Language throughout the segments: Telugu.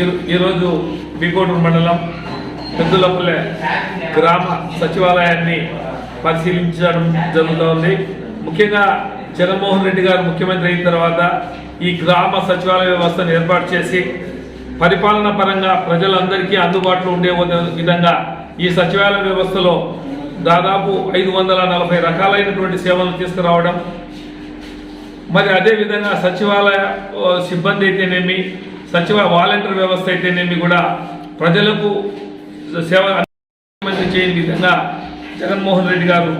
ఈ- ఈరోజు బీకోటూరు మండలం పెద్దలపల్లె గ్రామ సచివాలయాన్ని పరిశీలించడం జరుగుతోంది. ముఖ్యంగా జగన్మోహన్ రెడ్డి గారు ముఖ్యమంత్రి అయిన తర్వాత ఈ గ్రామ సచివాలయ వ్యవస్థను ఏర్పాటు చేసి పరిపాలన పరంగా ప్రజలందరికీ అందుబాటులో ఉండే విధంగా ఈ సచివాలయ వ్యవస్థలో దాదాపు ఐదు వందల నలభై రకాలైనటువంటి సేవలు తీసుకురావడం. మరి అదే విధంగా సచివాలయ సిబ్బంది అయితేనేమి సచివ వాలంటీర్ వ్యవస్థ అయితేనేమి కూడా ప్రజలకు సేవ చేయని విధంగా జగన్మోహన్ రెడ్డి గారు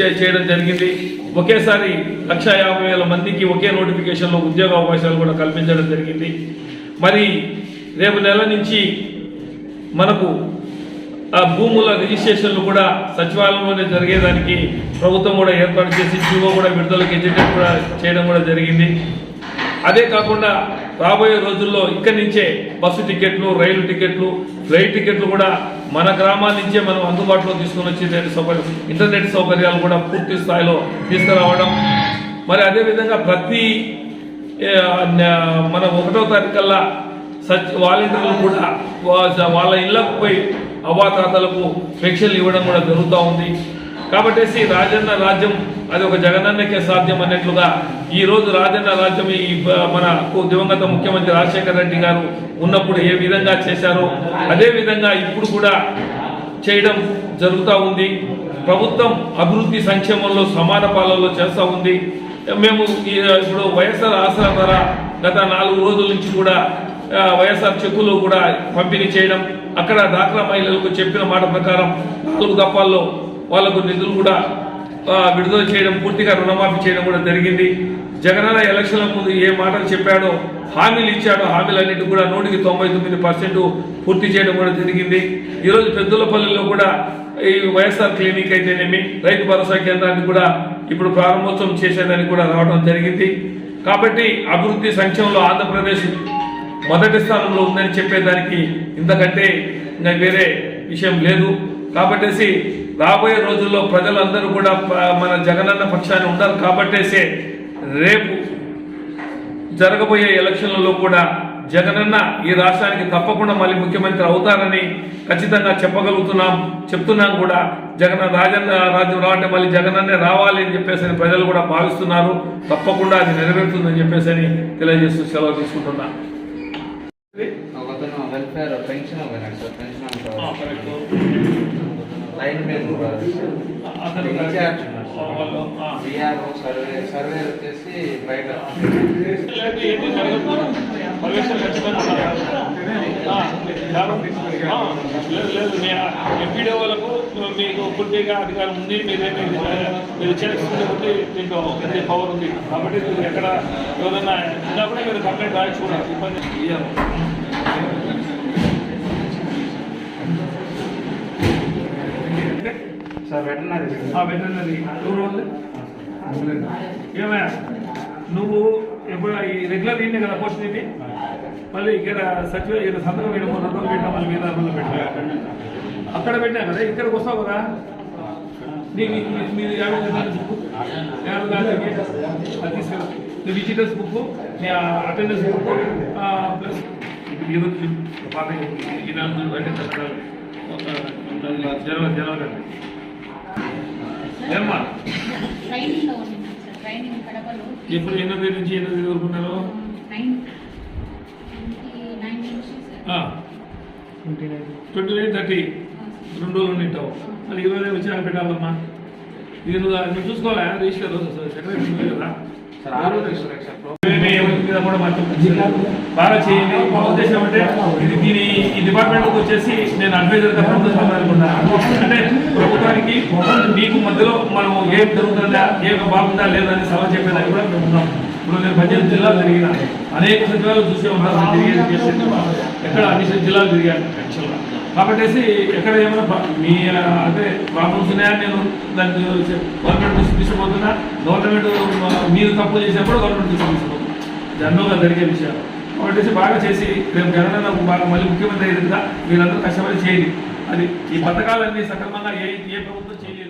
చే- చేయడం జరిగింది. ఒకేసారి లక్ష యాభై వేల మందికి ఒకే నోటిఫికేషన్లో ఉద్యోగ అవకాశాలు కూడా కల్పించడం జరిగింది. మరి రేపు నెల నుంచి మనకు ఆ భూముల రిజిస్ట్రేషన్లు కూడా సచివాలయంలోనే జరిగేదానికి ప్రభుత్వం కూడా ఏర్పాటు చేసి జీవో కూడా విడుదల గెజెటెడ్ కూడా చేయడం కూడా జరిగింది. అదే కాకుండా రాబోయే రోజుల్లో ఇక్కడి నుంచే బస్సు టికెట్లు రైలు టికెట్లు ఫ్లైట్ టికెట్లు కూడా మన గ్రామాల నుంచే మనం అందుబాటులో తీసుకుని వచ్చే సౌకర్యం ఇంటర్నెట్ సౌకర్యాలు కూడా పూర్తి స్థాయిలో తీసుకురావడం. మరి అదేవిధంగా ప్రతి మన ఒకటో తారీఖల్లా సచ్ వాలంటీర్లు కూడా వాళ్ళ ఇళ్ళకు పోయి అవ్వాతాతలకు పెన్షన్లు ఇవ్వడం కూడా జరుగుతూ ఉంది. కాబట్టేసి రాజన్న రాజ్యం అది ఒక జగనన్నకే సాధ్యం అన్నట్లుగా ఈరోజు రాజన్న రాజ్యం ఈ మన దివంగత ముఖ్యమంత్రి రాజశేఖర రెడ్డి గారు ఉన్నప్పుడు ఏ విధంగా చేశారో అదే విధంగా ఇప్పుడు కూడా చేయడం జరుగుతూ ఉంది. ప్రభుత్వం అభివృద్ధి సంక్షేమంలో సమాన పాలనలో చేస్తూ ఉంది. మేము ఇప్పుడు వైఎస్ఆర్ ఆసరా ద్వారా గత నాలుగు రోజుల నుంచి కూడా వైఎస్ఆర్ చెక్కులు కూడా పంపిణీ చేయడం అక్కడ డాక్రా మహిళలకు చెప్పిన మాట ప్రకారం నాలుగు దఫాల్లో వాళ్ళకు నిధులు కూడా విడుదల చేయడం పూర్తిగా రుణమాఫీ చేయడం కూడా జరిగింది. జగనన్న ఎలక్షన్ల ముందు ఏ మాటలు చెప్పాడో హామీలు ఇచ్చాడో హామీలన్నిటి కూడా నూటికి తొంభై తొమ్మిది పర్సెంట్ పూర్తి చేయడం కూడా జరిగింది. ఈరోజు పెద్దలపల్లిలో కూడా ఈ వైఎస్ఆర్ క్లినిక్ అయితేనేమి రైతు భరోసా కేంద్రాన్ని కూడా ఇప్పుడు ప్రారంభోత్సవం చేసేదానికి కూడా రావడం జరిగింది. కాబట్టి అభివృద్ధి సంక్షేమంలో ఆంధ్రప్రదేశ్ మొదటి స్థానంలో ఉందని చెప్పేదానికి ఇంతకంటే ఇంకా వేరే విషయం లేదు. కాబట్టేసి రాబోయే రోజుల్లో ప్రజలందరూ కూడా మన జగనన్న పక్షాన్ని ఉండాలి కాబట్టేసే రేపు జరగబోయే ఎలక్షన్లలో కూడా జగనన్న ఈ రాష్ట్రానికి తప్పకుండా మళ్ళీ ముఖ్యమంత్రి అవుతారని ఖచ్చితంగా చెప్పగలుగుతున్నాం చెప్తున్నాం కూడా. జగన్ రాజన్న రాజ్యం రావంటే మళ్ళీ జగనన్నే రావాలి అని చెప్పేసి ప్రజలు కూడా భావిస్తున్నారు. తప్పకుండా అది నెరవేరుతుందని చెప్పేసి అని తెలియజేస్తూ సెలవు తీసుకుంటున్నా. Welfare pension pension line men incharge. VRO survey survey వచ్చేసి బయట. ఎంపీడీఓలకు మీకు పూర్తిగా అధికారం ఉంది మీరేమి మీరు చేసుకుంటే పెద్ద పవర్ ఉంది కాబట్టి మీరు ఎక్కడ ఎవరైనా ఉన్నప్పుడే మీరు కంప్లైంట్ కూడా ఇబ్బంది సార్ వెటనరీ వెటర్నరీ ఎవరు వాళ్ళు? ఏమయ్యా? నువ్వు ఎప్పుడు ఈ రెగ్యులర్ ఇంటే కదా పోస్ట్ ఇది మళ్ళీ ఇక్కడ సచివ ఇక్కడ సంతకం వేయడం మూడు రోజులు పెట్టా మళ్ళీ మీద మళ్ళీ పెట్టా అక్కడ పెట్టా కదా ఇక్కడికి వస్తావు కదా? నీ నీ- మీది యాభై బుక్ యాభై దానికి అది తీసుకెళ్ళి నీ విజిటర్స్ బుక్ నీ అటెండెన్స్ బుక్ ప్లస్ ఈరోజు పాత ఈ నెల రెండు జనవరి జనవరి ఏమ్మా ట్రైనింగ్లో ఉంది సార్ ట్రైనింగ్ కడపలో ఇప్పుడు ఎన్నో తేదీ నుంచి ఎన్నో తేదీ వరకు ఉన్నారు ట్వంటీ నైన్ థర్టీ రెండు రోజులు ఉంటావు మరి ఇరవై వచ్చి నాకు పెట్టాలమ్మా ఇది నువ్వు నువ్వు చూసుకోవాలా రిజిస్టర్ సెక్రటరీ కదా సార్ మేమే ఎవరి మీద కూడా బాగా చేయండి మా ఉద్దేశం అంటే డిపార్ట్మెంట్కి వచ్చేసి నేను అడ్వైజర్గా ప్రభుత్వం అంటే ప్రభుత్వానికి మీకు మధ్యలో మనం ఏం జరుగుతుందా ఏం బాగుందా అని సలహా చెప్పేదానికి కూడా మేము ఉన్నాం ఇప్పుడు నేను పద్దెనిమిది జిల్లాలు తిరిగిన అనేక సచివాలు చూసే ఉంటాను ఎక్కడ? అన్ని జిల్లాలు తిరిగాను యాక్చువల్గా కాబట్టి ఎక్కడ ఏమైనా మీ అంటే ప్రాబ్లమ్స్ ఉన్నాయని నేను దాన్ని గవర్నమెంట్ తీసుకుపోతున్నా. గవర్నమెంట్ మీరు తప్పు చేసినప్పుడు గవర్నమెంట్ దృష్టి తీసుకుపోతున్నా. జరిగే విషయాలు. కాబట్టి బాగా చేసి రేపు జగనన్న బాగా మళ్ళీ ముఖ్యమంత్రి అయ్యేదిగా మీరందరూ కష్టపడి చేయండి. అది ఈ పథకాలన్నీ సక్రమంగా ఏ ఏ ప్రభుత్వం చేయలేదు.